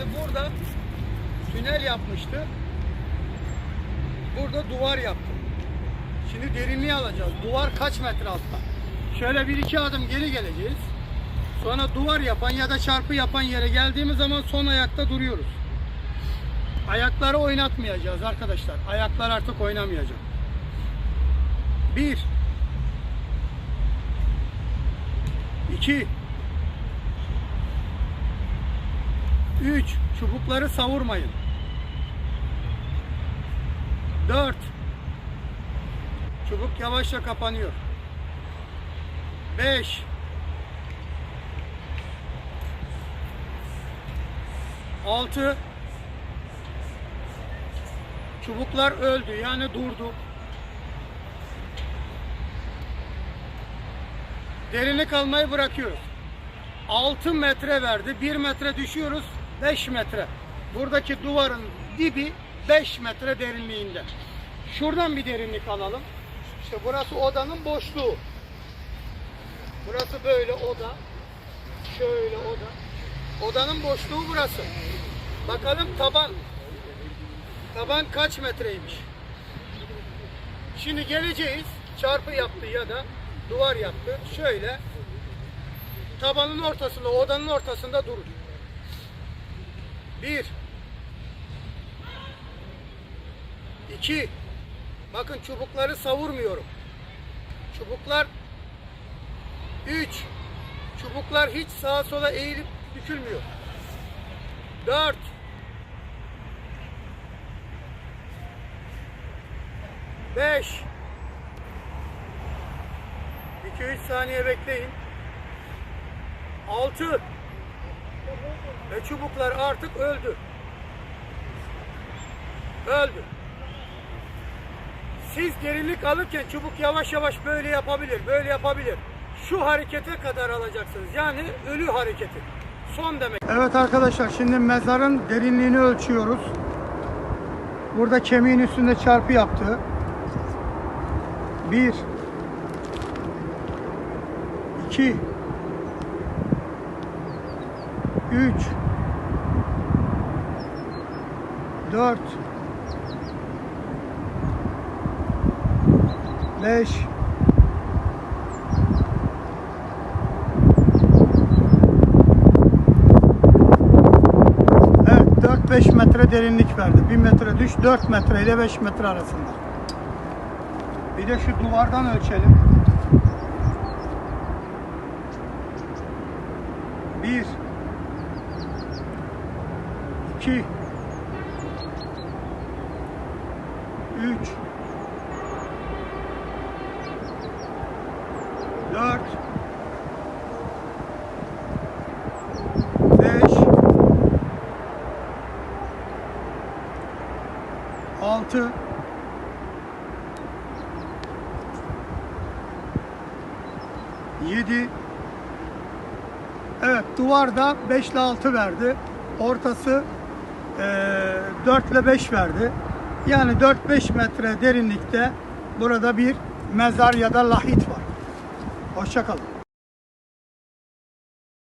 Şimdi burada tünel yapmıştı. Burada duvar yaptı. Şimdi derinliği alacağız. Duvar kaç metre altta? Şöyle bir iki adım geri geleceğiz. Sonra duvar yapan ya da çarpı yapan yere geldiğimiz zaman son ayakta duruyoruz. Ayakları oynatmayacağız arkadaşlar. Ayaklar artık oynamayacak. Bir. İki. Üç. Çubukları savurmayın. Dört. Çubuk yavaşça kapanıyor. Beş. Altı. Çubuklar öldü yani durdu. Derinlik almayı bırakıyoruz. 6 metre verdi. 1 metre düşüyoruz. 5 metre. Buradaki duvarın dibi 5 metre derinliğinde. Şuradan bir derinlik alalım. İşte burası odanın boşluğu. Burası böyle oda. Şöyle oda. Odanın boşluğu burası. Bakalım taban. Taban kaç metreymiş? Şimdi geleceğiz. Çarpı yaptı ya da duvar yaptı. Şöyle tabanın ortasında, odanın ortasında durur. Bir. İki. Bakın çubukları savurmuyorum. Çubuklar üç. Çubuklar hiç sağa sola eğilip bükülmüyor. Dört. 5 2-3 saniye bekleyin. 6 Ve çubuklar artık öldü. Öldü. Siz derinlik alırken çubuk yavaş yavaş böyle yapabilir, böyle yapabilir. Şu harekete kadar alacaksınız. Yani ölü hareketi. Son demek. Evet arkadaşlar şimdi mezarın derinliğini ölçüyoruz. Burada kemiğin üstünde çarpı yaptı. Bir. iki, Üç. Dört. Beş. Evet 4-5 metre derinlik verdi. 1 metre düş 4 metre ile 5 metre arasında. Bir de şu duvardan ölçelim. 2 3 4 5 6 7 Evet duvarda 5 ile 6 verdi. Ortası 4 ile 5 verdi. Yani 4-5 metre derinlikte burada bir mezar ya da lahit var. Hoşçakalın.